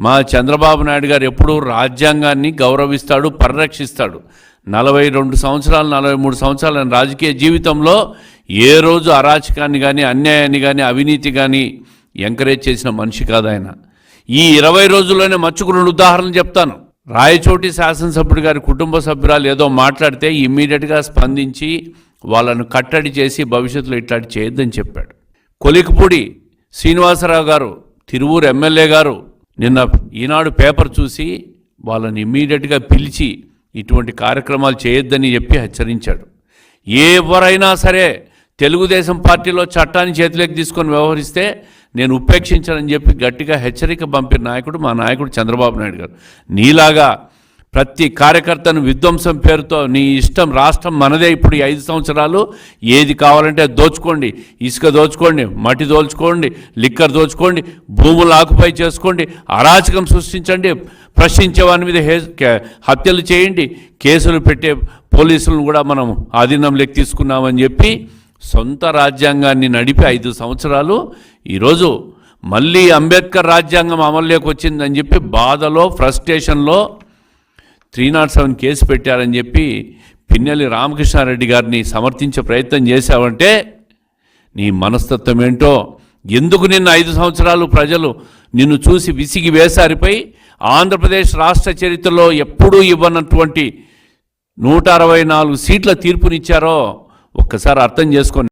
మా చంద్రబాబు నాయుడు గారు ఎప్పుడూ రాజ్యాంగాన్ని గౌరవిస్తాడు పరిరక్షిస్తాడు. నలభై రెండు సంవత్సరాలు నలభై మూడు సంవత్సరాల రాజకీయ జీవితంలో ఏ రోజు అరాచకాన్ని కానీ అన్యాయాన్ని కానీ అవినీతి కానీ ఎంకరేజ్ చేసిన మనిషి కాదు ఆయన. ఈ ఇరవై రోజుల్లోనే మచ్చుకు రెండు ఉదాహరణలు చెప్తాను. రాయచోటి శాసనసభ్యుడి గారి కుటుంబ సభ్యురాలు ఏదో మాట్లాడితే ఇమ్మీడియట్గా స్పందించి వాళ్ళను కట్టడి చేసి భవిష్యత్తులో ఇట్లాంటి చేయొద్దని చెప్పాడు. కొలికపూడి శ్రీనివాసరావు గారు తిరువూరు ఎమ్మెల్యే గారు నిన్న ఈనాడు పేపర్ చూసి వాళ్ళని ఇమ్మీడియట్గా పిలిచి ఇటువంటి కార్యక్రమాలు చేయొద్దని చెప్పి హెచ్చరించాడు. ఎవరైనా సరే తెలుగుదేశం పార్టీలో చట్టాన్ని చేతిలోకి తీసుకొని వ్యవహరిస్తే నేను ఉపేక్షించనని చెప్పి గట్టిగా హెచ్చరిక పంపిన నాయకుడు మా నాయకుడు చంద్రబాబు నాయుడు గారు. నీలాగా ప్రతి కార్యకర్తను విధ్వంసం పేరుతో నీ ఇష్టం రాష్ట్రం మనదే ఇప్పుడు ఈ ఐదు సంవత్సరాలు. ఏది కావాలంటే అది దోచుకోండి. ఇసుక దోచుకోండి మట్టి దోచుకోండి లిక్కర్ దోచుకోండి భూములు ఆకుపై చేసుకోండి అరాచకం సృష్టించండి ప్రశ్నించే వాని మీద హే కే- హత్యలు చేయండి కేసులు పెట్టే పోలీసులను కూడా మనం ఆధీనంలోకి తీసుకున్నామని చెప్పి సొంత రాజ్యాంగాన్ని నడిపి ఐదు సంవత్సరాలు. ఈరోజు మళ్ళీ అంబేద్కర్ రాజ్యాంగం అమల్లోకి వచ్చిందని చెప్పి బాధలో ఫ్రస్ట్రేషన్లో త్రీ నాట్ సెవెన్ కేసు పెట్టారని చెప్పి పిన్నెల్లి రామకృష్ణారెడ్డి గారిని సమర్థించే ప్రయత్నం చేశావంటే నీ మనస్తత్వం ఏంటో? ఎందుకు నిన్న ఐదు సంవత్సరాలు ప్రజలు నిన్ను చూసి విసిగి వేసారిపై ఆంధ్రప్రదేశ్ రాష్ట్ర చరిత్రలో ఎప్పుడూ ఇవ్వనటువంటి నూట అరవై నాలుగు సీట్ల తీర్పునిచ్చారో ఒక్కసారి అర్థం చేసుకొని